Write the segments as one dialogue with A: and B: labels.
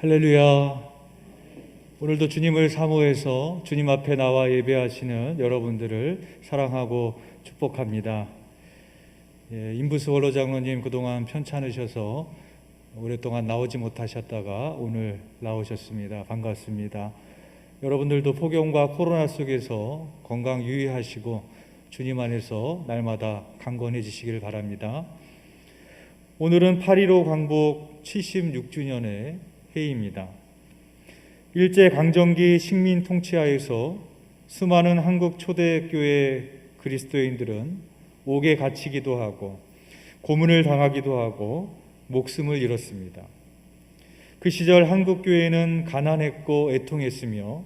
A: 할렐루야. 오늘도 주님을 사모해서 주님 앞에 나와 예배하시는 여러분들을 사랑하고 축복합니다. 예, 임부스 원로 장로님 그동안 편찮으셔서 오랫동안 나오지 못하셨다가 오늘 나오셨습니다. 반갑습니다. 여러분들도 폭염과 코로나 속에서 건강 유의하시고 주님 안에서 날마다 강건해지시길 바랍니다. 오늘은 8.15 광복 76주년의 회의입니다. 일제 강점기 식민 통치하에서 수많은 한국 초대교회 그리스도인들은 옥에 갇히기도 하고 고문을 당하기도 하고 목숨을 잃었습니다. 그 시절 한국 교회는 가난했고 애통했으며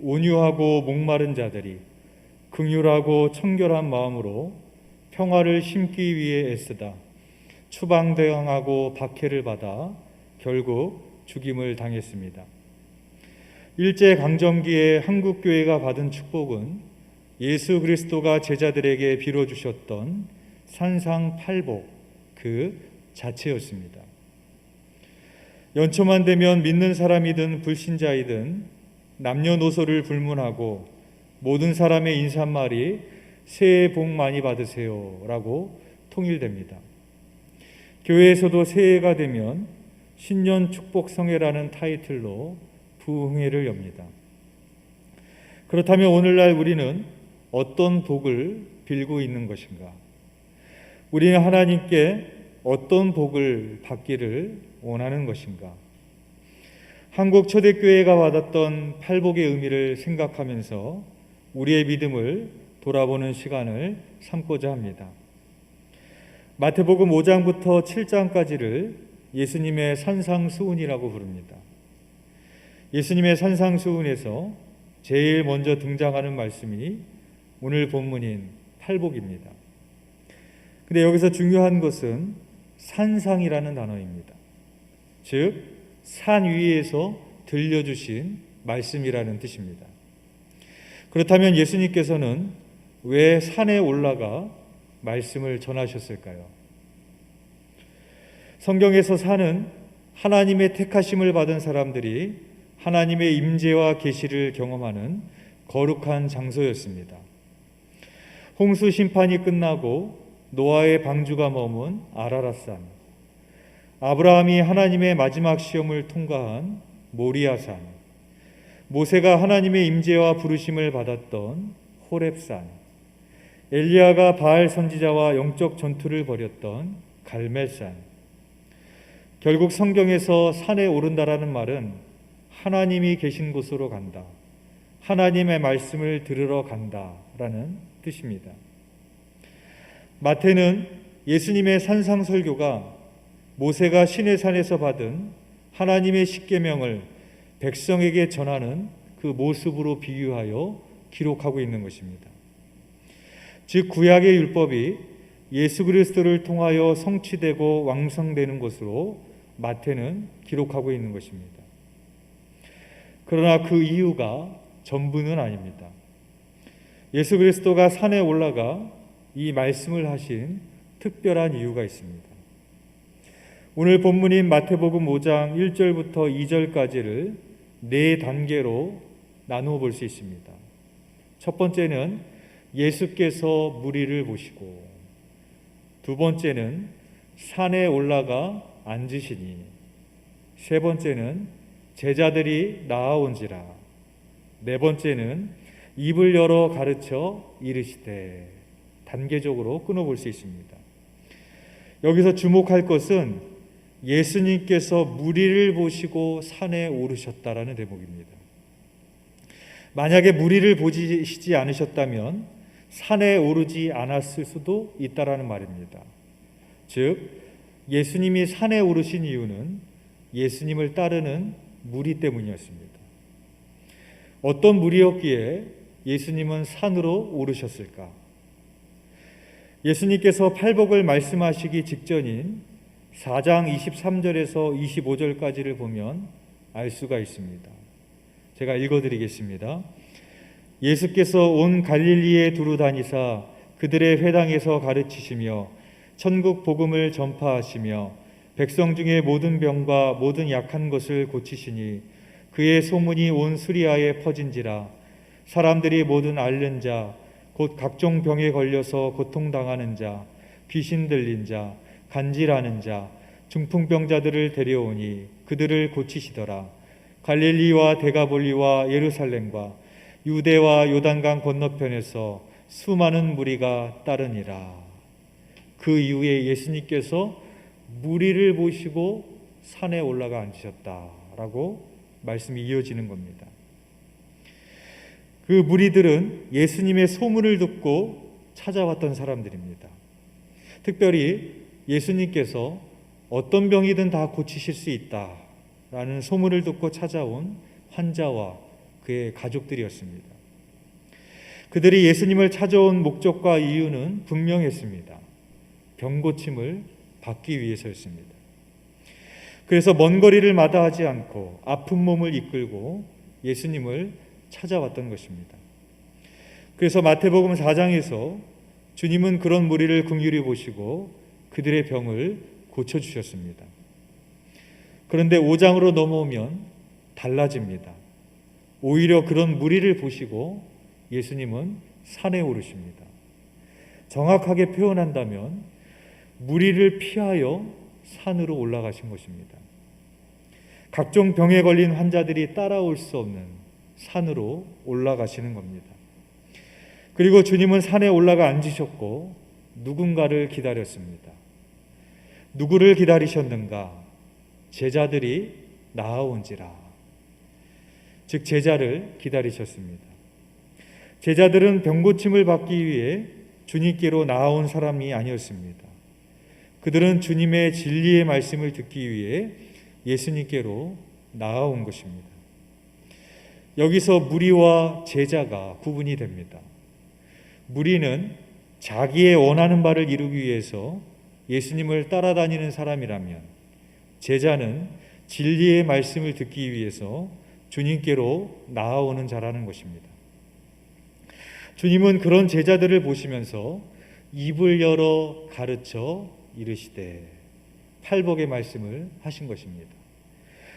A: 온유하고 목마른 자들이 긍휼하고 청결한 마음으로 평화를 심기 위해 애쓰다 추방대항하고 박해를 받아 결국 죽임을 당했습니다. 일제 강점기에 한국 교회가 받은 축복은 예수 그리스도가 제자들에게 빌어 주셨던 산상팔복 그 자체였습니다. 연초만 되면 믿는 사람이든 불신자이든 남녀노소를 불문하고 모든 사람의 인사말이 새해 복 많이 받으세요라고 통일됩니다. 교회에서도 새해가 되면 신년 축복 성회라는 타이틀로 부흥회를 엽니다. 그렇다면 오늘날 우리는 어떤 복을 빌고 있는 것인가? 우리는 하나님께 어떤 복을 받기를 원하는 것인가? 한국 초대교회가 받았던 팔복의 의미를 생각하면서 우리의 믿음을 돌아보는 시간을 삼고자 합니다. 마태복음 5장부터 7장까지를 예수님의 산상수훈이라고 부릅니다. 예수님의 산상수훈에서 제일 먼저 등장하는 말씀이 오늘 본문인 팔복입니다. 근데 여기서 중요한 것은 산상이라는 단어입니다. 즉, 산 위에서 들려주신 말씀이라는 뜻입니다. 그렇다면 예수님께서는 왜 산에 올라가 말씀을 전하셨을까요? 성경에서 산은 하나님의 택하심을 받은 사람들이 하나님의 임재와 계시를 경험하는 거룩한 장소였습니다. 홍수 심판이 끝나고 노아의 방주가 머문 아라라산, 아브라함이 하나님의 마지막 시험을 통과한 모리아산, 모세가 하나님의 임재와 부르심을 받았던 호렙산, 엘리야가 바알 선지자와 영적 전투를 벌였던 갈멜산. 결국 성경에서 산에 오른다라는 말은 하나님이 계신 곳으로 간다. 하나님의 말씀을 들으러 간다라는 뜻입니다. 마태는 예수님의 산상 설교가 모세가 신의 산에서 받은 하나님의 십계명을 백성에게 전하는 그 모습으로 비유하여 기록하고 있는 것입니다. 즉 구약의 율법이 예수 그리스도를 통하여 성취되고 왕성되는 것으로 마태는 기록하고 있는 것입니다. 그러나 그 이유가 전부는 아닙니다. 예수 그리스도가 산에 올라가 이 말씀을 하신 특별한 이유가 있습니다. 오늘 본문인 마태복음 5장 1절부터 2절까지를 네 단계로 나누어 볼 수 있습니다. 첫 번째는 예수께서 무리를 보시고 두 번째는 산에 올라가 앉으시니 세 번째는 제자들이 나아온지라 네 번째는 입을 열어 가르쳐 이르시되 단계적으로 끊어볼 수 있습니다. 여기서 주목할 것은 예수님께서 무리를 보시고 산에 오르셨다라는 대목입니다. 만약에 무리를 보시지 않으셨다면 산에 오르지 않았을 수도 있다라는 말입니다. 즉 예수님이 산에 오르신 이유는 예수님을 따르는 무리 때문이었습니다. 어떤 무리였기에 예수님은 산으로 오르셨을까? 예수님께서 팔복을 말씀하시기 직전인 4장 23절에서 25절까지를 보면 알 수가 있습니다. 제가 읽어 드리겠습니다. 예수께서 온 갈릴리에 두루 다니사 그들의 회당에서 가르치시며 천국 복음을 전파하시며 백성 중에 모든 병과 모든 약한 것을 고치시니 그의 소문이 온 수리아에 퍼진지라 사람들이 모든 앓는 자 곧 각종 병에 걸려서 고통당하는 자 귀신 들린 자 간질하는 자 중풍병자들을 데려오니 그들을 고치시더라. 갈릴리와 데가볼리와 예루살렘과 유대와 요단강 건너편에서 수많은 무리가 따르니라 그 이후에 예수님께서 무리를 보시고 산에 올라가 앉으셨다라고 말씀이 이어지는 겁니다. 그 무리들은 예수님의 소문을 듣고 찾아왔던 사람들입니다. 특별히 예수님께서 어떤 병이든 다 고치실 수 있다라는 소문을 듣고 찾아온 환자와 그의 가족들이었습니다. 그들이 예수님을 찾아온 목적과 이유는 분명했습니다. 병 고침을 받기 위해서였습니다. 그래서 먼 거리를 마다하지 않고 아픈 몸을 이끌고 예수님을 찾아왔던 것입니다. 그래서 마태복음 4장에서 주님은 그런 무리를 긍휼히 보시고 그들의 병을 고쳐 주셨습니다. 그런데 5장으로 넘어오면 달라집니다. 오히려 그런 무리를 보시고 예수님은 산에 오르십니다. 정확하게 표현한다면 무리를 피하여 산으로 올라가신 것입니다. 각종 병에 걸린 환자들이 따라올 수 없는 산으로 올라가시는 겁니다. 그리고 주님은 산에 올라가 앉으셨고 누군가를 기다렸습니다. 누구를 기다리셨는가? 제자들이 나아온지라. 즉 제자를 기다리셨습니다. 제자들은 병고침을 받기 위해 주님께로 나아온 사람이 아니었습니다. 그들은 주님의 진리의 말씀을 듣기 위해 예수님께로 나아온 것입니다. 여기서 무리와 제자가 구분이 됩니다. 무리는 자기의 원하는 바를 이루기 위해서 예수님을 따라다니는 사람이라면 제자는 진리의 말씀을 듣기 위해서 주님께로 나아오는 자라는 것입니다. 주님은 그런 제자들을 보시면서 입을 열어 가르쳐 이르시되 팔복의 말씀을 하신 것입니다.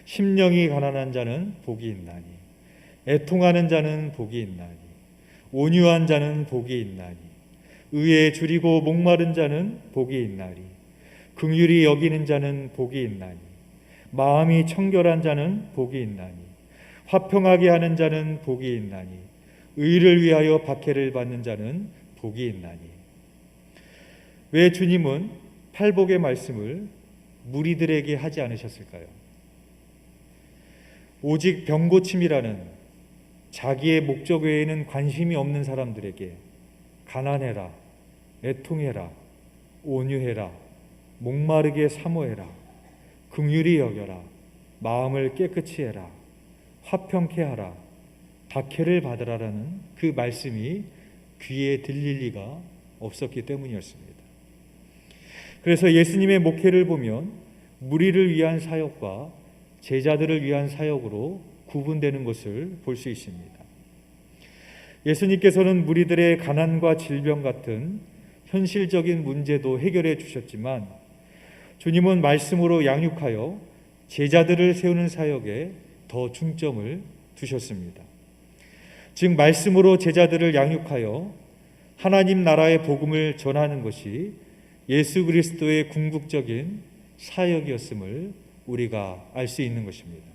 A: 심령이 가난한 자는 복이 있나니 애통하는 자는 복이 있나니 온유한 자는 복이 있나니 의에 줄이고 목마른 자는 복이 있나니 긍휼히 여기는 자는 복이 있나니 마음이 청결한 자는 복이 있나니 화평하게 하는 자는 복이 있나니 의를 위하여 박해를 받는 자는 복이 있나니 왜 주님은 팔복의 말씀을 무리들에게 하지 않으셨을까요? 오직 병고침이라는 자기의 목적 외에는 관심이 없는 사람들에게 가난해라, 애통해라, 온유해라, 목마르게 사모해라, 긍휼히 여겨라, 마음을 깨끗이 해라, 화평케 하라, 박해를 받으라라는 그 말씀이 귀에 들릴 리가 없었기 때문이었습니다. 그래서 예수님의 목회를 보면 무리를 위한 사역과 제자들을 위한 사역으로 구분되는 것을 볼 수 있습니다. 예수님께서는 무리들의 가난과 질병 같은 현실적인 문제도 해결해 주셨지만 주님은 말씀으로 양육하여 제자들을 세우는 사역에 더 중점을 두셨습니다. 즉 말씀으로 제자들을 양육하여 하나님 나라의 복음을 전하는 것이 예수 그리스도의 궁극적인 사역이었음을 우리가 알 수 있는 것입니다.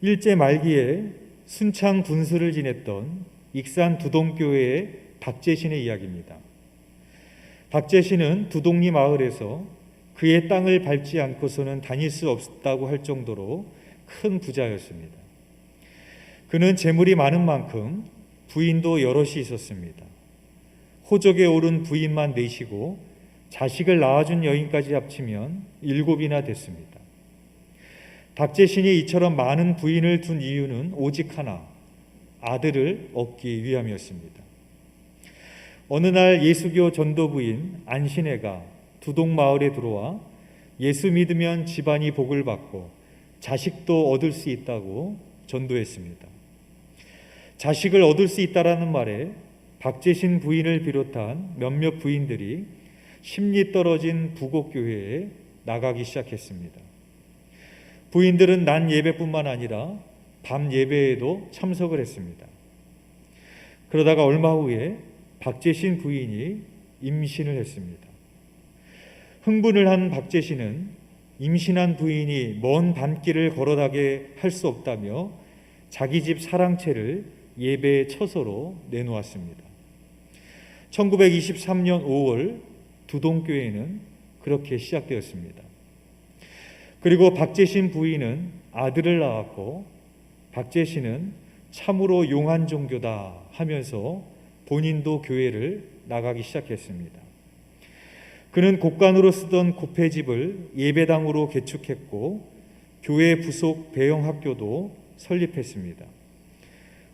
A: 일제 말기에 순창 군수를 지냈던 익산 두동교회의 박재신의 이야기입니다. 박재신은 두동리 마을에서 그의 땅을 밟지 않고서는 다닐 수 없다고 할 정도로 큰 부자였습니다. 그는 재물이 많은 만큼 부인도 여럿이 있었습니다. 호적에 오른 부인만 넷이고 자식을 낳아준 여인까지 합치면 일곱이나 됐습니다. 박재신이 이처럼 많은 부인을 둔 이유는 오직 하나, 아들을 얻기 위함이었습니다. 어느 날 예수교 전도부인 안신혜가 두동 마을에 들어와 예수 믿으면 집안이 복을 받고 자식도 얻을 수 있다고 전도했습니다. 자식을 얻을 수 있다라는 말에 박재신 부인을 비롯한 몇몇 부인들이 심리 떨어진 부곡교회에 나가기 시작했습니다. 부인들은 난 예배뿐만 아니라 밤 예배에도 참석을 했습니다. 그러다가 얼마 후에 박재신 부인이 임신을 했습니다. 흥분을 한 박재신은 임신한 부인이 먼 밤길을 걸어가게 할 수 없다며 자기 집 사랑채를 예배 처소로 내놓았습니다. 1923년 5월 두동교회는 그렇게 시작되었습니다. 그리고 박재신 부인은 아들을 낳았고 박재신은 참으로 용한 종교다 하면서 본인도 교회를 나가기 시작했습니다. 그는 곡간으로 쓰던 구폐집을 예배당으로 개축했고 교회 부속 배영학교도 설립했습니다.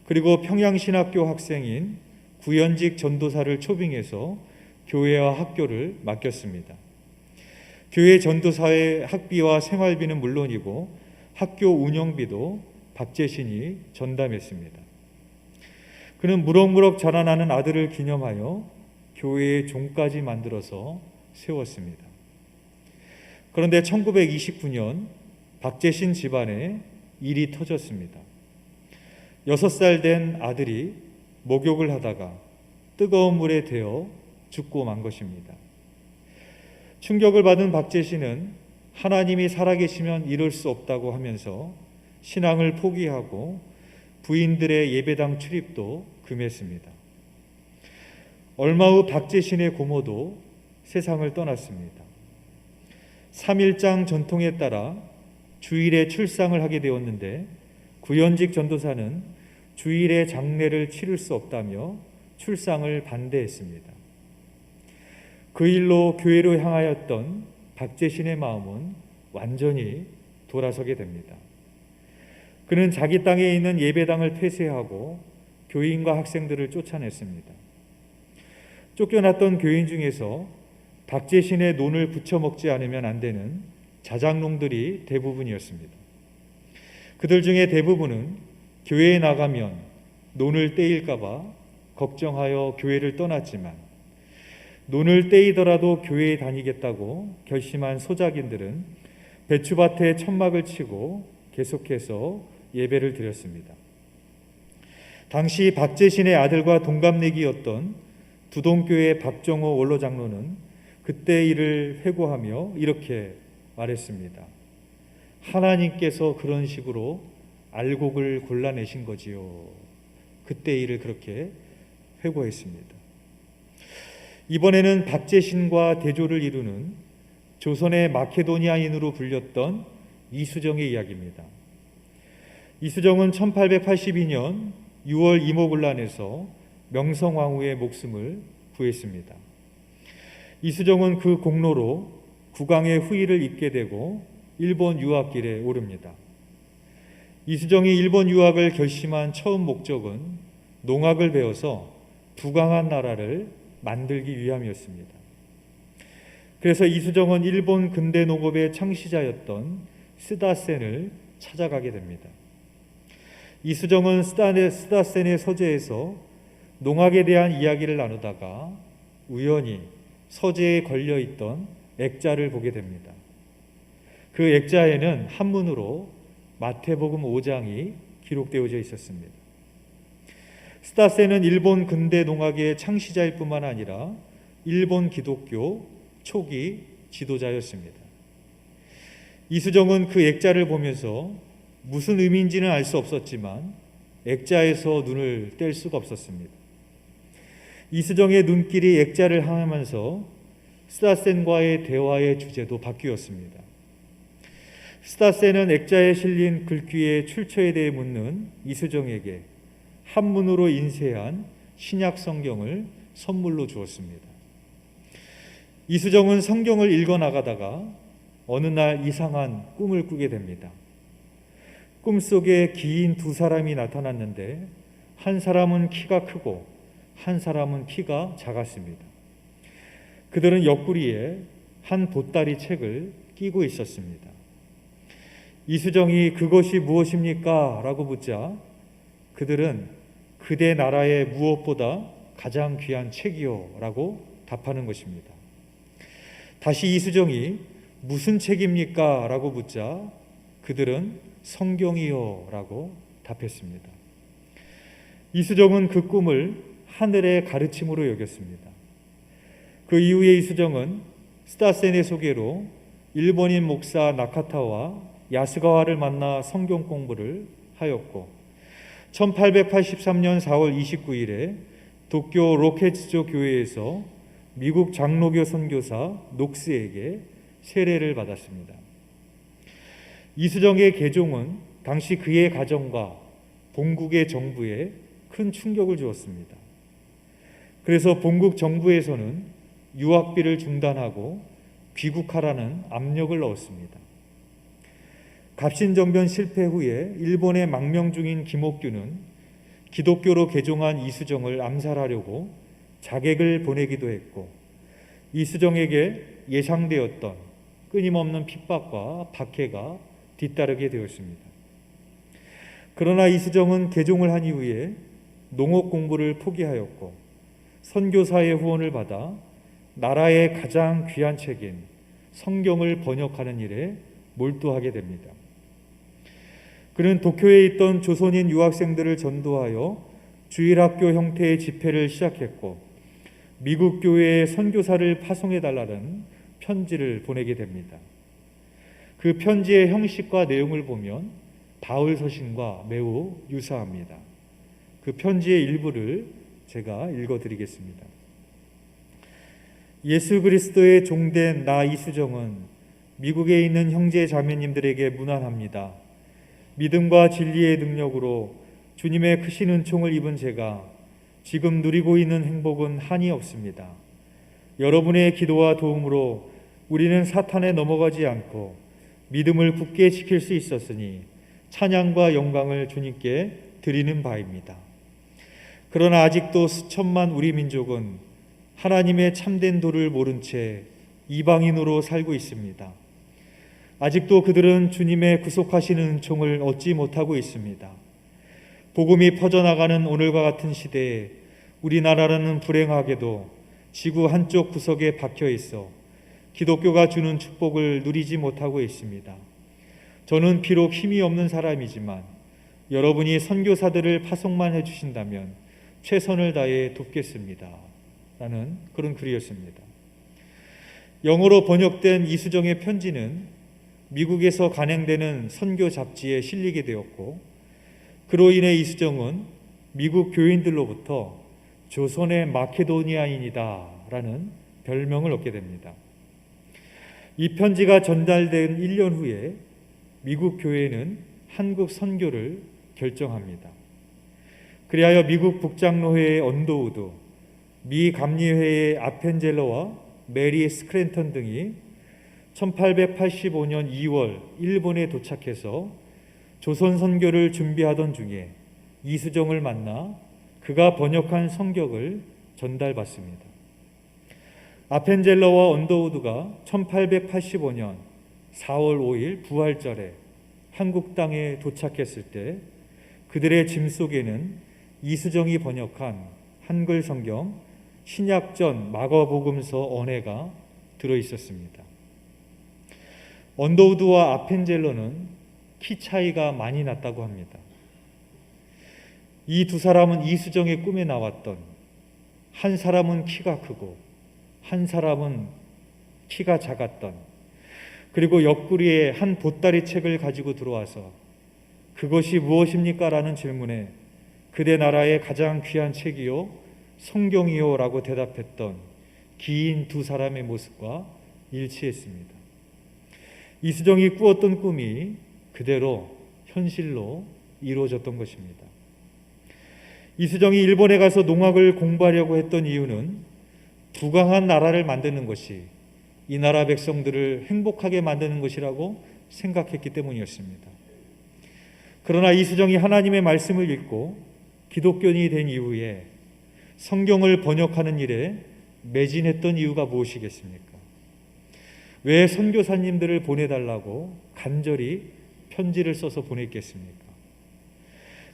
A: 그리고 평양신학교 학생인 구현직 전도사를 초빙해서 교회와 학교를 맡겼습니다. 교회 전도사의 학비와 생활비는 물론이고 학교 운영비도 박재신이 전담했습니다. 그는 무럭무럭 자라나는 아들을 기념하여 교회의 종까지 만들어서 세웠습니다. 그런데 1929년 박재신 집안에 일이 터졌습니다. 6살 된 아들이 목욕을 하다가 뜨거운 물에 데어 죽고 만 것입니다. 충격을 받은 박재신은 하나님이 살아계시면 이럴 수 없다고 하면서 신앙을 포기하고 부인들의 예배당 출입도 금했습니다. 얼마 후 박재신의 고모도 세상을 떠났습니다. 3일장 전통에 따라 주일에 출상을 하게 되었는데 구현직 전도사는 주일에 장례를 치를 수 없다며 출상을 반대했습니다. 그 일로 교회로 향하였던 박재신의 마음은 완전히 돌아서게 됩니다. 그는 자기 땅에 있는 예배당을 폐쇄하고 교인과 학생들을 쫓아냈습니다. 쫓겨났던 교인 중에서 박재신의 논을 부쳐먹지 않으면 안 되는 자장농들이 대부분이었습니다. 그들 중에 대부분은 교회에 나가면 논을 떼일까봐 걱정하여 교회를 떠났지만 논을 떼이더라도 교회에 다니겠다고 결심한 소작인들은 배추밭에 천막을 치고 계속해서 예배를 드렸습니다. 당시 박재신의 아들과 동갑내기였던 두동교회 박정호 원로 장로는 그때 일을 회고하며 이렇게 말했습니다. 하나님께서 그런 식으로 알곡을 골라내신 거지요. 그때 일을 그렇게 회고했습니다. 이번에는 박재신과 대조를 이루는 조선의 마케도니아인으로 불렸던 이수정의 이야기입니다. 이수정은 1882년 6월 이모군란에서 명성황후의 목숨을 구했습니다. 이수정은 그 공로로 국왕의 후위를 입게 되고 일본 유학길에 오릅니다. 이수정이 일본 유학을 결심한 처음 목적은 농학을 배워서 부강한 나라를 만들기 위함이었습니다. 그래서 이수정은 일본 근대 농업의 창시자였던 스다센을 찾아가게 됩니다. 이수정은 스다센의 서재에서 농학에 대한 이야기를 나누다가 우연히 서재에 걸려 있던 액자를 보게 됩니다. 그 액자에는 한문으로 마태복음 5장이 기록되어져 있었습니다. 스타세는 일본 근대 농학의 창시자일 뿐만 아니라 일본 기독교 초기 지도자였습니다. 이수정은 그 액자를 보면서 무슨 의미인지는 알 수 없었지만 액자에서 눈을 뗄 수가 없었습니다. 이수정의 눈길이 액자를 향하면서 스타센과의 대화의 주제도 바뀌었습니다. 스타센은 액자에 실린 글귀의 출처에 대해 묻는 이수정에게 한문으로 인쇄한 신약 성경을 선물로 주었습니다. 이수정은 성경을 읽어 나가다가 어느 날 이상한 꿈을 꾸게 됩니다. 꿈속에 긴두 사람이 나타났는데 한 사람은 키가 크고 한 사람은 키가 작았습니다. 그들은 옆구리에 한 보따리 책을 끼고 있었습니다. 이수정이 그것이 무엇입니까? 라고 묻자 그들은 그대 나라의 무엇보다 가장 귀한 책이요 라고 답하는 것입니다. 다시 이수정이 무슨 책입니까? 라고 묻자 그들은 성경이요 라고 답했습니다. 이수정은 그 꿈을 하늘의 가르침으로 여겼습니다. 그 이후에 이수정은 스타센의 소개로 일본인 목사 나카타와 야스가와를 만나 성경 공부를 하였고 1883년 4월 29일에 도쿄 로케츠조 교회에서 미국 장로교 선교사 녹스에게 세례를 받았습니다. 이수정의 개종은 당시 그의 가정과 본국의 정부에 큰 충격을 주었습니다. 그래서 본국 정부에서는 유학비를 중단하고 귀국하라는 압력을 넣었습니다. 갑신정변 실패 후에 일본에 망명 중인 김옥규는 기독교로 개종한 이수정을 암살하려고 자객을 보내기도 했고 이수정에게 예상되었던 끊임없는 핍박과 박해가 뒤따르게 되었습니다. 그러나 이수정은 개종을 한 이후에 농업 공부를 포기하였고 선교사의 후원을 받아 나라의 가장 귀한 책인 성경을 번역하는 일에 몰두하게 됩니다. 그는 도쿄에 있던 조선인 유학생들을 전도하여 주일학교 형태의 집회를 시작했고 미국 교회에 선교사를 파송해 달라는 편지를 보내게 됩니다. 그 편지의 형식과 내용을 보면 바울 서신과 매우 유사합니다. 그 편지의 일부를 제가 읽어 드리겠습니다. 예수 그리스도의 종된 나 이수정은 미국에 있는 형제 자매님들에게 문안합니다. 믿음과 진리의 능력으로 주님의 크신 은총을 입은 제가 지금 누리고 있는 행복은 한이 없습니다. 여러분의 기도와 도움으로 우리는 사탄에 넘어가지 않고 믿음을 굳게 지킬 수 있었으니 찬양과 영광을 주님께 드리는 바입니다. 그러나 아직도 수천만 우리 민족은 하나님의 참된 도를 모른 채 이방인으로 살고 있습니다. 아직도 그들은 주님의 구속하시는 은총을 얻지 못하고 있습니다. 복음이 퍼져나가는 오늘과 같은 시대에 우리나라는 불행하게도 지구 한쪽 구석에 박혀 있어 기독교가 주는 축복을 누리지 못하고 있습니다. 저는 비록 힘이 없는 사람이지만 여러분이 선교사들을 파송만 해주신다면 최선을 다해 돕겠습니다. 라는 그런 글이었습니다. 영어로 번역된 이수정의 편지는 미국에서 간행되는 선교 잡지에 실리게 되었고 그로 인해 이수정은 미국 교인들로부터 조선의 마케도니아인이다라는 별명을 얻게 됩니다. 이 편지가 전달된 1년 후에 미국 교회는 한국 선교를 결정합니다. 그리하여 미국 북장로회의 언도우드, 미 감리회의 아펜젤러와 메리 스크랜턴 등이 1885년 2월 일본에 도착해서 조선 선교를 준비하던 중에 이수정을 만나 그가 번역한 성격을 전달받습니다. 아펜젤러와 언더우드가 1885년 4월 5일 부활절에 한국 땅에 도착했을 때 그들의 짐 속에는 이수정이 번역한 한글 성경 신약전 마가복음서 언해가 들어 있었습니다. 언더우드와 아펜젤러는 키 차이가 많이 났다고 합니다. 이 두 사람은 이수정의 꿈에 나왔던 한 사람은 키가 크고 한 사람은 키가 작았던 그리고 옆구리에 한 보따리 책을 가지고 들어와서 그것이 무엇입니까? 라는 질문에 그대 나라의 가장 귀한 책이요 성경이요 라고 대답했던 긴 두 사람의 모습과 일치했습니다. 이수정이 꾸었던 꿈이 그대로 현실로 이루어졌던 것입니다. 이수정이 일본에 가서 농학을 공부하려고 했던 이유는 부강한 나라를 만드는 것이 이 나라 백성들을 행복하게 만드는 것이라고 생각했기 때문이었습니다. 그러나 이수정이 하나님의 말씀을 읽고 기독교인이 된 이후에 성경을 번역하는 일에 매진했던 이유가 무엇이겠습니까? 왜 선교사님들을 보내달라고 간절히 편지를 써서 보냈겠습니까?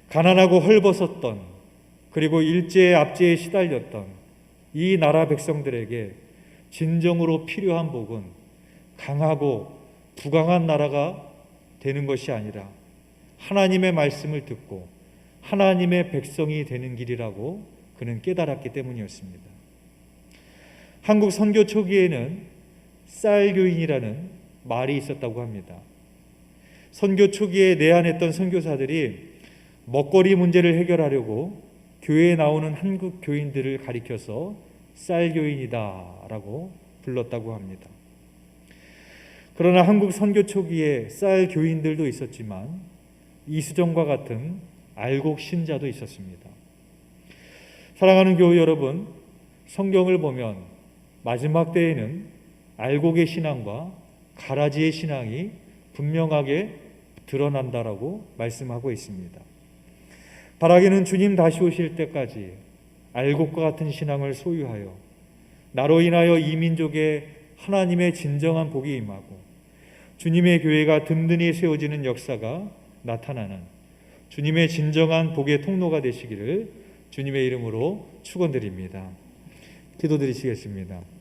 A: 가난하고 헐벗었던 그리고 일제의 압제에 시달렸던 이 나라 백성들에게 진정으로 필요한 복은 강하고 부강한 나라가 되는 것이 아니라 하나님의 말씀을 듣고 하나님의 백성이 되는 길이라고 그는 깨달았기 때문이었습니다. 한국 선교 초기에는 쌀교인이라는 말이 있었다고 합니다. 선교 초기에 내한했던 선교사들이 먹거리 문제를 해결하려고 교회에 나오는 한국 교인들을 가리켜서 쌀교인이다라고 불렀다고 합니다. 그러나 한국 선교 초기에 쌀 교인들도 있었지만 이수정과 같은 알곡 신자도 있었습니다. 사랑하는 교우 여러분, 성경을 보면 마지막 때에는 알곡의 신앙과 가라지의 신앙이 분명하게 드러난다라고 말씀하고 있습니다. 바라기는 주님 다시 오실 때까지 알곡과 같은 신앙을 소유하여 나로 인하여 이 민족에 하나님의 진정한 복이 임하고 주님의 교회가 든든히 세워지는 역사가 나타나는 주님의 진정한 복의 통로가 되시기를 주님의 이름으로 축원드립니다. 기도드리시겠습니다.